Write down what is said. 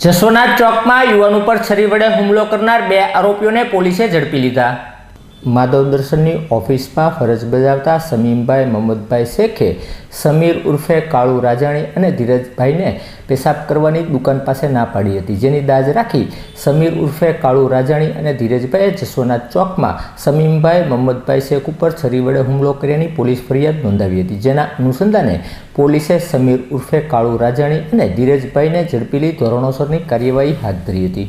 જસોનાથ ચોકમાં યુવાન ઉપર છરી વડે હુમલો કરનાર બે આરોપીઓને પોલીસે ઝડપી લીધા. માધવ દર્શનની ઓફિસમાં ફરજ બજાવતા સમીમભાઈ મમદભાઈ શેખે સમીર ઉર્ફે કાળુ રાજાણી અને ધીરજભાઈને પેશાબ કરવાની દુકાન પાસે ના પાડી હતી. જેની દાજ રાખી સમીર ઉર્ફે કાળુ રાજાણી અને ધીરજભાઈએ જસોનાથ ચોકમાં સમીમભાઈ મમદભાઈ શેખ ઉપર છરી વડે હુમલો કર્યાની પોલીસ ફરિયાદ નોંધાવી હતી. જેના અનુસંધાને પોલીસે સમીર ઉર્ફે કાળુ રાજાણી અને ધીરજભાઈને ઝડપી લઈ ધોરણોસરની કાર્યવાહી હાથ ધરી હતી.